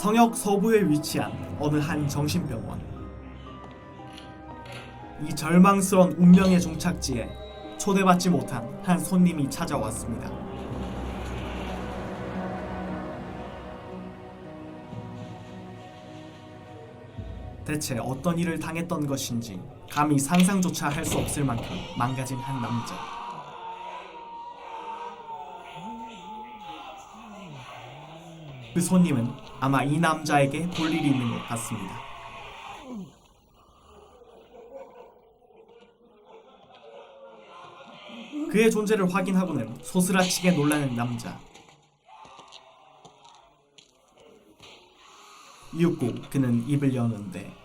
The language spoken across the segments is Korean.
성역 서부에 위치한 어느 한 정신병원. 이 절망스러운 운명의 종착지에 초대받지 못한 한 손님이 찾아왔습니다. 대체 어떤 일을 당했던 것인지 감히 상상조차 할 수 없을 만큼 망가진 한 남자. 그 손님은 아마 이 남자에게 볼 일이 있는 것 같습니다. 그의 존재를 확인하고는 소스라치게 놀라는 남자. 이윽고 그는 입을 여는데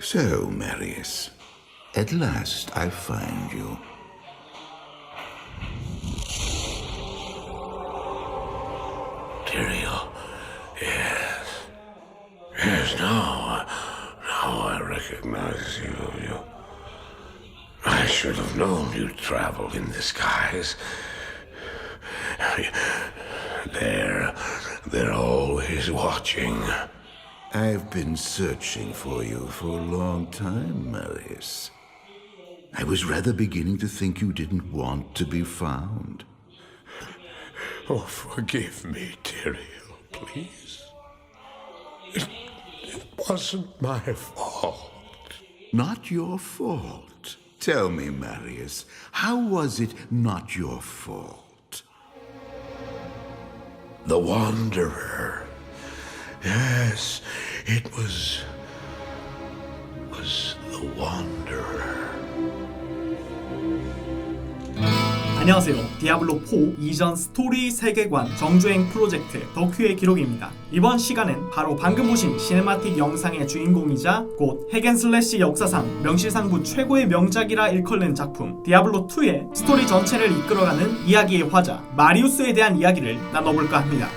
So, Marius, at last I find you. Yes, now, now I recognize you. you. I should have known you'd travel in disguise. They're, they're always watching. I've been searching for you for a long time, Marius. I was rather beginning to think you didn't want to be found. Oh, forgive me, Tyrael, please. It, wasn't my fault. Not your fault. Tell me, Marius, how was it not your fault? The Wanderer. Yes, it was. was the Wanderer. 안녕하세요. 디아블로 4 이전 스토리 세계관 정주행 프로젝트 덕후의 기록입니다. 이번 시간은 바로 방금 보신 시네마틱 영상의 주인공이자 곧 핵앤슬래시 역사상 명실상부 최고의 명작이라 일컬는 작품 디아블로 2의 스토리 전체를 이끌어가는 이야기의 화자 마리우스에 대한 이야기를 나눠볼까 합니다.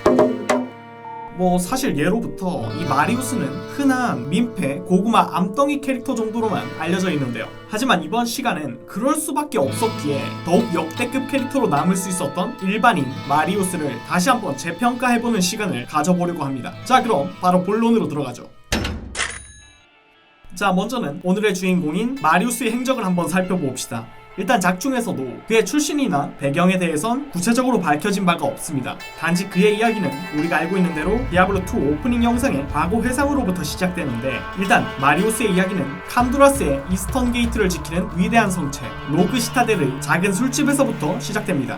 뭐 사실 예로부터 이 마리우스는 흔한 민폐, 고구마, 암덩이 캐릭터 정도로만 알려져 있는데요. 하지만 이번 시간은 그럴 수밖에 없었기에 더욱 역대급 캐릭터로 남을 수 있었던 일반인 마리우스를 다시 한번 재평가해보는 시간을 가져보려고 합니다. 자 그럼 바로 본론으로 들어가죠. 자 먼저는 오늘의 주인공인 마리우스의 행적을 한번 살펴봅시다. 일단 작중에서도 그의 출신이나 배경에 대해선 구체적으로 밝혀진 바가 없습니다. 단지 그의 이야기는 우리가 알고 있는 대로 디아블로2 오프닝 영상의 과거 회상으로부터 시작되는데 일단 마리우스의 이야기는 캄두라스의 이스턴 게이트를 지키는 위대한 성체 로그 시타델의 작은 술집에서부터 시작됩니다.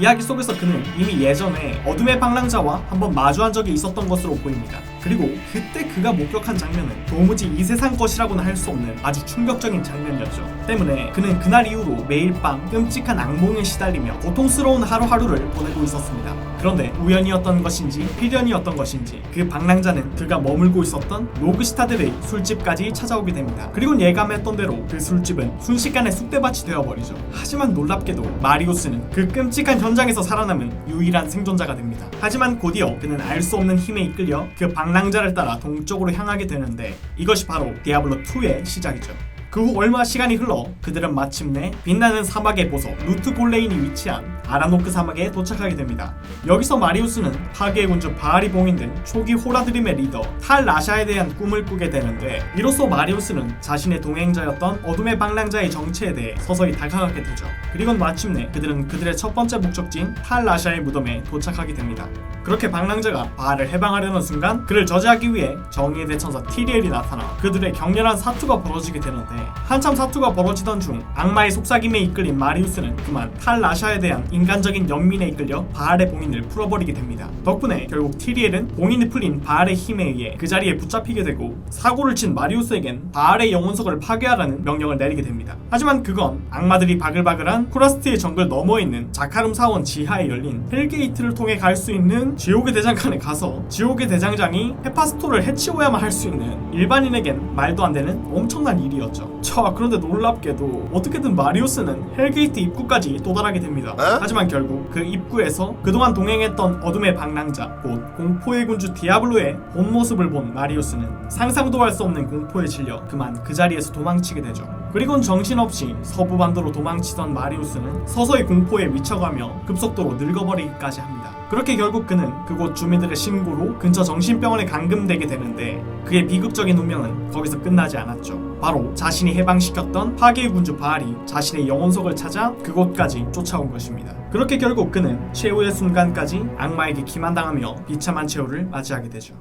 이야기 속에서 그는 이미 예전에 어둠의 방랑자와 한번 마주한 적이 있었던 것으로 보입니다. 그리고 그때 그가 목격한 장면은 도무지 이 세상 것이라고는 할 수 없는 아주 충격적인 장면이었죠. 때문에 그는 그날 이후로 매일 밤 끔찍한 악몽에 시달리며 고통스러운 하루하루를 보내고 있었습니다. 그런데 우연이었던 것인지 필연이었던 것인지 그 방랑자는 그가 머물고 있었던 로그시타들의 술집까지 찾아오게 됩니다. 그리고 예감했던 대로 그 술집은 순식간에 쑥대밭이 되어버리죠. 하지만 놀랍게도 마리우스는 그 끔찍한 현장에서 살아남은 유일한 생존자가 됩니다. 하지만 곧이어 그는 알 수 없는 힘에 이끌려 그 방랑 자를 따라 동쪽으로 향하게 되는데 이것이 바로 디아블로 2의 시작이죠. 그 후 얼마 시간이 흘러 그들은 마침내 빛나는 사막의 보석 루트 골레인이 위치한 아라노크 사막에 도착하게 됩니다. 여기서 마리우스는 파괴의 군주 바알이 봉인된 초기 호라드림의 리더 탈 라샤에 대한 꿈을 꾸게 되는데 이로써 마리우스는 자신의 동행자였던 어둠의 방랑자의 정체에 대해 서서히 다가가게 되죠. 그리고 마침내 그들은 그들의 첫 번째 목적지인 탈 라샤의 무덤에 도착하게 됩니다. 그렇게 방랑자가 바알을 해방하려는 순간 그를 저지하기 위해 정의의 대천사 티리엘이 나타나 그들의 격렬한 사투가 벌어지게 되는데 한참 사투가 벌어지던 중 악마의 속삭임에 이끌린 마리우스는 그만 탈 라샤에 대한 인간적인 연민에 이끌려 바알의 봉인을 풀어버리게 됩니다. 덕분에 결국 티리엘은 봉인이 풀린 바알의 힘에 의해 그 자리에 붙잡히게 되고 사고를 친 마리우스에겐 바알의 영혼석을 파괴하라는 명령을 내리게 됩니다. 하지만 그건 악마들이 바글바글한 쿠라스트의 정글 너머에 있는 자카름 사원 지하에 열린 헬게이트를 통해 갈 수 있는 지옥의 대장간에 가서 지옥의 대장장이 헤파스토를 해치워야만 할 수 있는 일반인에겐 말도 안 되는 엄청난 일이었죠. 자 그런데 놀랍게도 어떻게든 마리우스는 헬게이트 입구까지 도달하게 됩니다. 하지만 결국 그 입구에서 그동안 동행했던 어둠의 방랑자 곧 공포의 군주 디아블로의 본 모습을 본 마리우스는 상상도 할 수 없는 공포에 질려 그만 그 자리에서 도망치게 되죠. 그리곤 정신없이 서부 반도로 도망치던 마리우스는 서서히 공포에 미쳐가며 급속도로 늙어버리기까지 합니다. 그렇게 결국 그는 그곳 주민들의 신고로 근처 정신병원에 감금되게 되는데 그의 비극적인 운명은 거기서 끝나지 않았죠. 바로 자신이 해방시켰던 파괴의 군주 바알이 자신의 영혼석을 찾아 그곳까지 쫓아온 것입니다. 그렇게 결국 그는 최후의 순간까지 악마에게 기만당하며 비참한 최후를 맞이하게 되죠.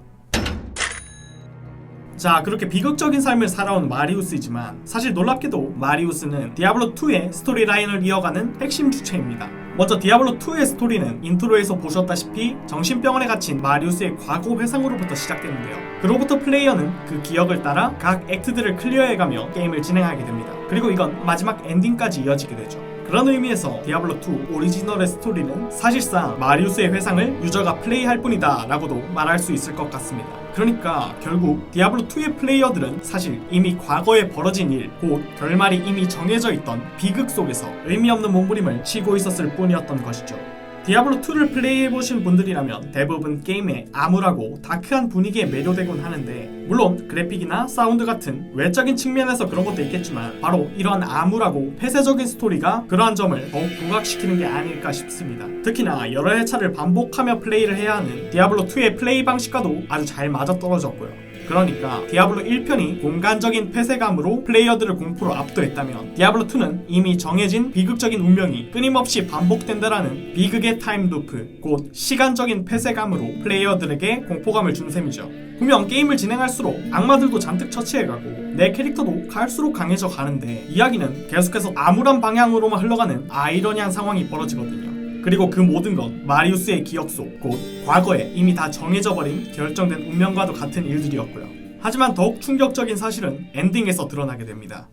자 그렇게 비극적인 삶을 살아온 마리우스이지만 사실 놀랍게도 마리우스는 디아블로2의 스토리 라인을 이어가는 핵심 주체입니다. 먼저 디아블로2의 스토리는 인트로에서 보셨다시피 정신병원에 갇힌 마리우스의 과거 회상으로부터 시작되는데요. 그로부터 플레이어는 그 기억을 따라 각 액트들을 클리어해가며 게임을 진행하게 됩니다. 그리고 이건 마지막 엔딩까지 이어지게 되죠. 그런 의미에서 디아블로2 오리지널의 스토리는 사실상 마리우스의 회상을 유저가 플레이할 뿐이다 라고도 말할 수 있을 것 같습니다. 그러니까 결국 디아블로2의 플레이어들은 사실 이미 과거에 벌어진 일, 곧 결말이 이미 정해져 있던 비극 속에서 의미 없는 몸부림을 치고 있었을 뿐이었던 것이죠. 디아블로2를 플레이해보신 분들이라면 대부분 게임의 암울하고 다크한 분위기에 매료되곤 하는데 물론 그래픽이나 사운드 같은 외적인 측면에서 그런 것도 있겠지만 바로 이러한 암울하고 폐쇄적인 스토리가 그러한 점을 더욱 부각시키는 게 아닐까 싶습니다. 특히나 여러 회차를 반복하며 플레이를 해야 하는 디아블로2의 플레이 방식과도 아주 잘 맞아떨어졌고요. 그러니까 디아블로 1편이 공간적인 폐쇄감으로 플레이어들을 공포로 압도했다면 디아블로 2는 이미 정해진 비극적인 운명이 끊임없이 반복된다라는 비극의 타임 루프, 곧 시간적인 폐쇄감으로 플레이어들에게 공포감을 준 셈이죠. 분명 게임을 진행할수록 악마들도 잔뜩 처치해가고 내 캐릭터도 갈수록 강해져 가는데 이야기는 계속해서 암울한 방향으로만 흘러가는 아이러니한 상황이 벌어지거든요. 그리고 그 모든 건 마리우스의 기억 속, 곧 과거에 이미 다 정해져 버린 결정된 운명과도 같은 일들이었고요. 하지만 더욱 충격적인 사실은 엔딩에서 드러나게 됩니다.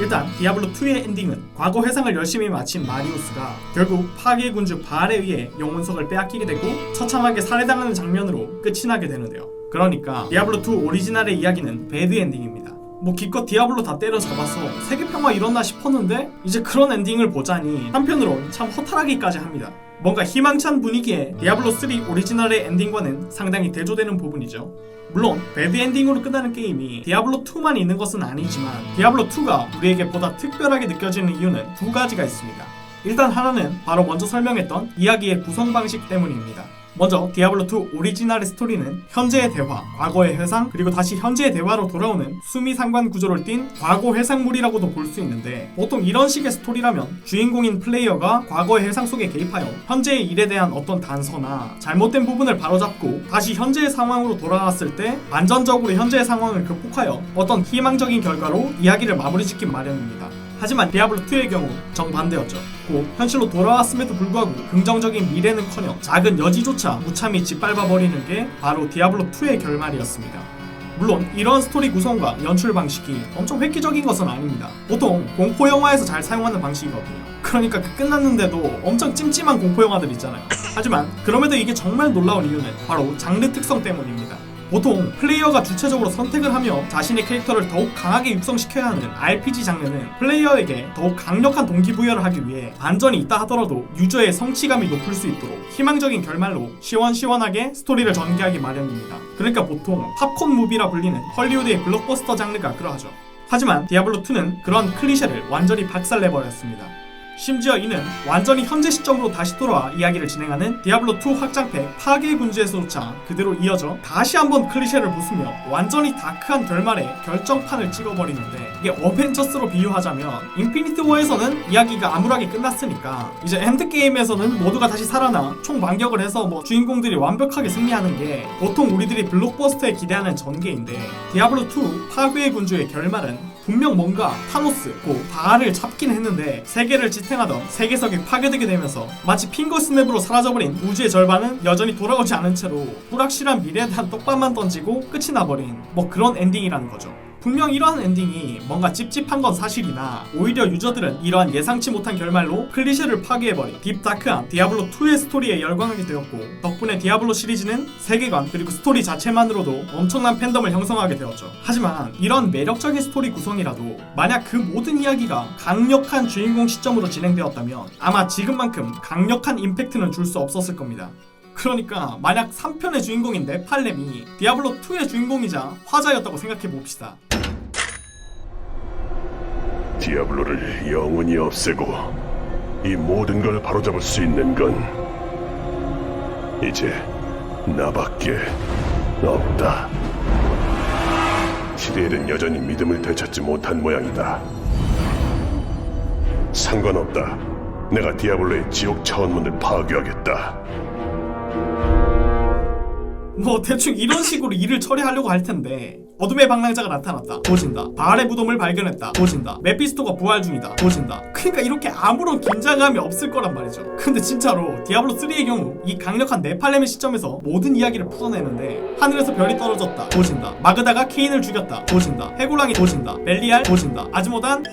일단 디아블로2의 엔딩은 과거 회상을 열심히 마친 마리우스가 결국 파괴 군주 바알에 의해 영혼석을 빼앗기게 되고 처참하게 살해당하는 장면으로 끝이 나게 되는데요. 그러니까 디아블로2 오리지널의 이야기는 배드 엔딩입니다. 뭐 기껏 디아블로 다 때려잡아서 세계평화 일어나 싶었는데 이제 그런 엔딩을 보자니 한편으론 참 허탈하기까지 합니다. 뭔가 희망찬 분위기에 디아블로 3 오리지널의 엔딩과는 상당히 대조되는 부분이죠. 물론 배드 엔딩으로 끝나는 게임이 디아블로 2만 있는 것은 아니지만 디아블로 2가 우리에게 보다 특별하게 느껴지는 이유는 두 가지가 있습니다. 일단 하나는 바로 먼저 설명했던 이야기의 구성 방식 때문입니다. 먼저 디아블로2 오리지널의 스토리는 현재의 대화, 과거의 회상, 그리고 다시 현재의 대화로 돌아오는 수미 상관 구조를 띈 과거 회상물이라고도 볼 수 있는데 보통 이런 식의 스토리라면 주인공인 플레이어가 과거의 회상 속에 개입하여 현재의 일에 대한 어떤 단서나 잘못된 부분을 바로잡고 다시 현재의 상황으로 돌아왔을 때 안전적으로 현재의 상황을 극복하여 어떤 희망적인 결과로 이야기를 마무리 짓긴 마련입니다. 하지만 디아블로2의 경우 정반대였죠. 곧 현실로 돌아왔음에도 불구하고 긍정적인 미래는커녕 작은 여지조차 무참히 짓밟아버리는 게 바로 디아블로2의 결말이었습니다. 물론 이런 스토리 구성과 연출 방식이 엄청 획기적인 것은 아닙니다. 보통 공포 영화에서 잘 사용하는 방식이거든요. 그러니까 그 끝났는데도 엄청 찜찜한 공포 영화들 있잖아요. 하지만 그럼에도 이게 정말 놀라운 이유는 바로 장르 특성 때문입니다. 보통 플레이어가 주체적으로 선택을 하며 자신의 캐릭터를 더욱 강하게 육성시켜야 하는 RPG 장르는 플레이어에게 더욱 강력한 동기부여를 하기 위해 반전이 있다 하더라도 유저의 성취감이 높을 수 있도록 희망적인 결말로 시원시원하게 스토리를 전개하기 마련입니다. 그러니까 보통 팝콘 무비라 불리는 헐리우드의 블록버스터 장르가 그러하죠. 하지만 디아블로2는 그런 클리셰를 완전히 박살내버렸습니다. 심지어 이는 완전히 현재 시점으로 다시 돌아와 이야기를 진행하는 디아블로2 확장팩 파괴의 군주에서조차 그대로 이어져 다시 한번 클리셰를 부수며 완전히 다크한 결말에 결정판을 찍어버리는데 이게 어벤져스로 비유하자면 인피니티 워에서는 이야기가 암울하게 끝났으니까 이제 엔드게임에서는 모두가 다시 살아나 총 반격을 해서 뭐 주인공들이 완벽하게 승리하는 게 보통 우리들이 블록버스터에 기대하는 전개인데 디아블로2 파괴의 군주의 결말은 분명 뭔가 타노스, 고 바알을 잡긴 했는데 세계를 지탱하던 세계석이 파괴되게 되면서 마치 핑거 스냅으로 사라져버린 우주의 절반은 여전히 돌아오지 않은 채로 불확실한 미래에 대한 떡밥만 던지고 끝이 나버린 뭐 그런 엔딩이라는 거죠. 분명 이러한 엔딩이 뭔가 찝찝한 건 사실이나 오히려 유저들은 이러한 예상치 못한 결말로 클리셰를 파괴해버린 딥다크한 디아블로2의 스토리에 열광하게 되었고 덕분에 디아블로 시리즈는 세계관 그리고 스토리 자체만으로도 엄청난 팬덤을 형성하게 되었죠. 하지만 이런 매력적인 스토리 구성이라도 만약 그 모든 이야기가 강력한 주인공 시점으로 진행되었다면 아마 지금만큼 강력한 임팩트는 줄 수 없었을 겁니다. 그러니까 만약 3편의 주인공인 네팔렘이 디아블로2의 주인공이자 화자였다고 생각해 봅시다. 디아블로를 영원히 없애고 이 모든 걸 바로잡을 수 있는 건 이제 나밖에 없다. 시리엘은 여전히 믿음을 되찾지 못한 모양이다. 상관없다. 내가 디아블로의 지옥 차원문을 파괴하겠다. 뭐 대충 이런 식으로 일을 처리하려고 할 텐데 어둠의 방랑자가 나타났다. 보진다. 바알의 무덤을 발견했다. 보진다. 메피스토가 부활 중이다. 보진다. 그러니까 이렇게 아무런 긴장감이 없을 거란 말이죠. 근데 진짜로 디아블로3의 경우 이 강력한 네팔렘의 시점에서 모든 이야기를 풀어내는데 하늘에서 별이 떨어졌다. 보진다. 마그다가 케인을 죽였다. 보진다. 해골랑이 보진다. 벨리알 보진다. 아즈모단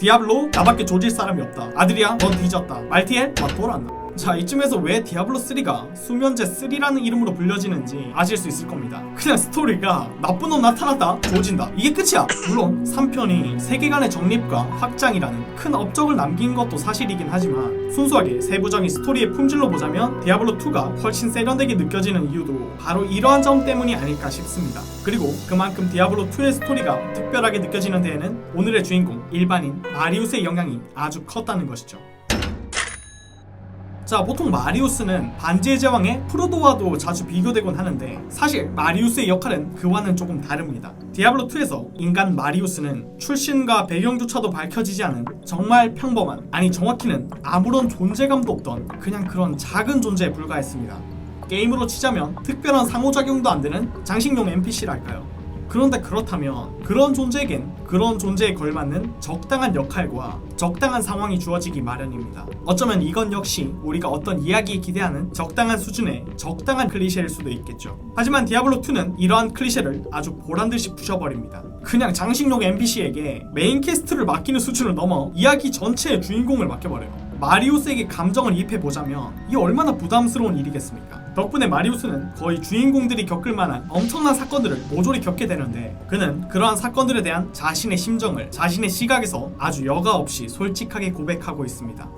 디아블로 나밖에 조질 사람이 없다. 아드리아 넌 뒤졌다. 말티엘 막 돌아왔나 자 이쯤에서 왜 디아블로3가 수면제 3라는 이름으로 불려지는지 아실 수 있을 겁니다. 그냥 스토리가 나쁜 놈 나타났다 조진다. 이게 끝이야. 물론 3편이 세계관의 정립과 확장이라는 큰 업적을 남긴 것도 사실이긴 하지만 순수하게 세부적인 스토리의 품질로 보자면 디아블로2가 훨씬 세련되게 느껴지는 이유도 바로 이러한 점 때문이 아닐까 싶습니다. 그리고 그만큼 디아블로2의 스토리가 특별하게 느껴지는 데에는 오늘의 주인공 일반인 마리우스의 영향이 아주 컸다는 것이죠 자 보통 마리우스는 반지의 제왕의 프로도와도 자주 비교되곤 하는데 사실 마리우스의 역할은 그와는 조금 다릅니다. 디아블로2에서 인간 마리우스는 출신과 배경조차도 밝혀지지 않은 정말 평범한 아니 정확히는 아무런 존재감도 없던 그냥 그런 작은 존재에 불과했습니다. 게임으로 치자면 특별한 상호작용도 안 되는 장식용 NPC랄까요 그런데 그렇다면 그런 존재에겐 그런 존재에 걸맞는 적당한 역할과 적당한 상황이 주어지기 마련입니다. 어쩌면 이건 역시 우리가 어떤 이야기에 기대하는 적당한 수준의 적당한 클리셰일 수도 있겠죠. 하지만 디아블로2는 이러한 클리셰를 아주 보란듯이 부셔버립니다. 그냥 장식용 NPC에게 메인 캐스트를 맡기는 수준을 넘어 이야기 전체의 주인공을 맡겨버려요. 마리우스에게 감정을 입혀보자면 이 얼마나 부담스러운 일이겠습니까? 덕분에 마리우스는 거의 주인공들이 겪을 만한 엄청난 사건들을 모조리 겪게 되는데 그는 그러한 사건들에 대한 자신의 심정을 자신의 시각에서 아주 여과 없이 솔직하게 고백하고 있습니다.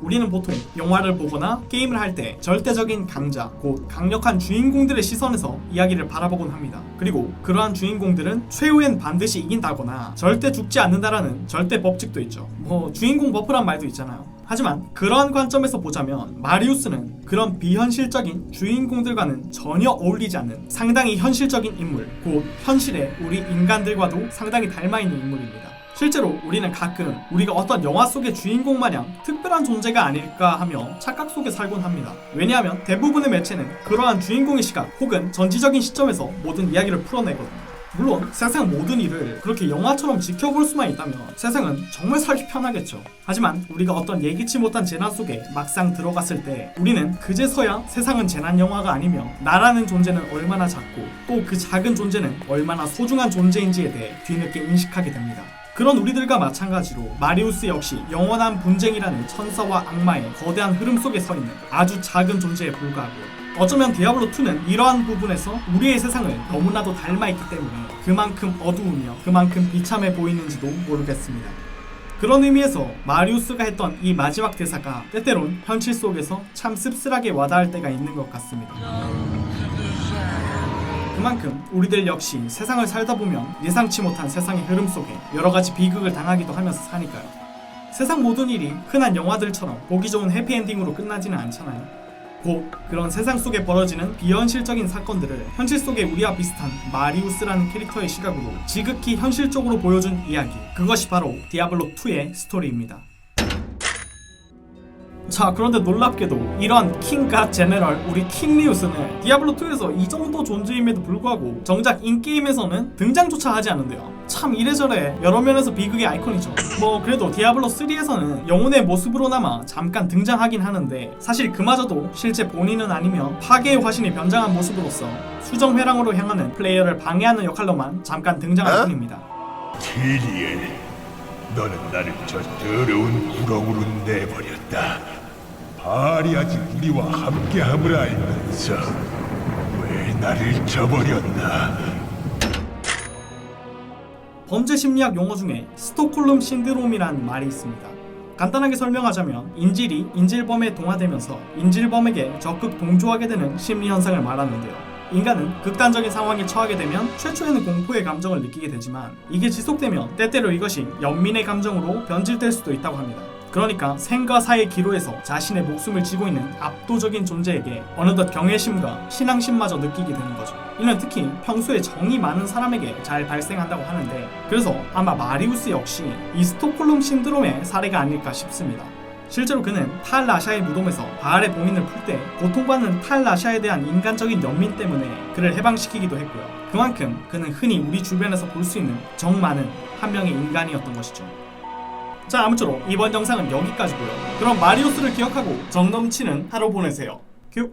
우리는 보통 영화를 보거나 게임을 할 때 절대적인 강자, 곧 강력한 주인공들의 시선에서 이야기를 바라보곤 합니다. 그리고 그러한 주인공들은 최후엔 반드시 이긴다거나 절대 죽지 않는다라는 절대 법칙도 있죠. 뭐 주인공 버프란 말도 있잖아요. 하지만 그러한 관점에서 보자면 마리우스는 그런 비현실적인 주인공들과는 전혀 어울리지 않는 상당히 현실적인 인물, 곧 현실의 우리 인간들과도 상당히 닮아 있는 인물입니다. 실제로 우리는 가끔 우리가 어떤 영화 속의 주인공 마냥 특별한 존재가 아닐까 하며 착각 속에 살곤 합니다. 왜냐하면 대부분의 매체는 그러한 주인공의 시각 혹은 전지적인 시점에서 모든 이야기를 풀어내거든요. 물론 세상 모든 일을 그렇게 영화처럼 지켜볼 수만 있다면 세상은 정말 살기 편하겠죠. 하지만 우리가 어떤 예기치 못한 재난 속에 막상 들어갔을 때 우리는 그제서야 세상은 재난 영화가 아니며 나라는 존재는 얼마나 작고 또 그 작은 존재는 얼마나 소중한 존재인지에 대해 뒤늦게 인식하게 됩니다. 그런 우리들과 마찬가지로 마리우스 역시 영원한 분쟁이라는 천사와 악마의 거대한 흐름 속에 서 있는 아주 작은 존재에 불과하고요. 어쩌면 디아블로2는 이러한 부분에서 우리의 세상을 너무나도 닮아있기 때문에 그만큼 어두우며 그만큼 비참해 보이는지도 모르겠습니다. 그런 의미에서 마리우스가 했던 이 마지막 대사가 때때론 현실 속에서 참 씁쓸하게 와닿을 때가 있는 것 같습니다. 그만큼 우리들 역시 세상을 살다 보면 예상치 못한 세상의 흐름 속에 여러 가지 비극을 당하기도 하면서 사니까요. 세상 모든 일이 흔한 영화들처럼 보기 좋은 해피엔딩으로 끝나지는 않잖아요. 곧 그런 세상 속에 벌어지는 비현실적인 사건들을 현실 속의 우리와 비슷한 마리우스라는 캐릭터의 시각으로 지극히 현실적으로 보여준 이야기. 그것이 바로 디아블로2의 스토리입니다. 자 그런데 놀랍게도 이런 킹갓 제네럴 우리 킹리우스는 디아블로2에서 이 정도 존재임에도 불구하고 정작 인게임에서는 등장조차 하지 않는데요. 참 이래저래 여러 면에서 비극의 아이콘이죠. 뭐 그래도 디아블로3에서는 영혼의 모습으로나마 잠깐 등장하긴 하는데 사실 그마저도 실제 본인은 아니면 파괴의 화신이 변장한 모습으로서 수정회랑으로 향하는 플레이어를 방해하는 역할로만 잠깐 등장할 뿐입니다. 티리엘, 너는 나를 저 더러운 구렁으로 내버렸다. 발이 아직 우리와 함께함을 알면서 왜 나를 저버렸나? 범죄 심리학 용어 중에 스톡홀름 신드롬이라는 말이 있습니다. 간단하게 설명하자면 인질이 인질범에 동화되면서 인질범에게 적극 동조하게 되는 심리 현상을 말하는데요. 인간은 극단적인 상황에 처하게 되면 최초에는 공포의 감정을 느끼게 되지만 이게 지속되면 때때로 이것이 연민의 감정으로 변질될 수도 있다고 합니다. 그러니까 생과 사의 기로에서 자신의 목숨을 지고 있는 압도적인 존재에게 어느덧 경외심과 신앙심마저 느끼게 되는 거죠. 이는 특히 평소에 정이 많은 사람에게 잘 발생한다고 하는데 그래서 아마 마리우스 역시 이 스톡홀름 신드롬의 사례가 아닐까 싶습니다. 실제로 그는 탈라샤의 무덤에서 바알의 봉인을 풀 때 고통받는 탈라샤에 대한 인간적인 연민 때문에 그를 해방시키기도 했고요. 그만큼 그는 흔히 우리 주변에서 볼 수 있는 정 많은 한 명의 인간이었던 것이죠. 자 아무쪼록 이번 영상은 여기까지고요. 그럼 마리우스를 기억하고 정 넘치는 하루 보내세요. 큐.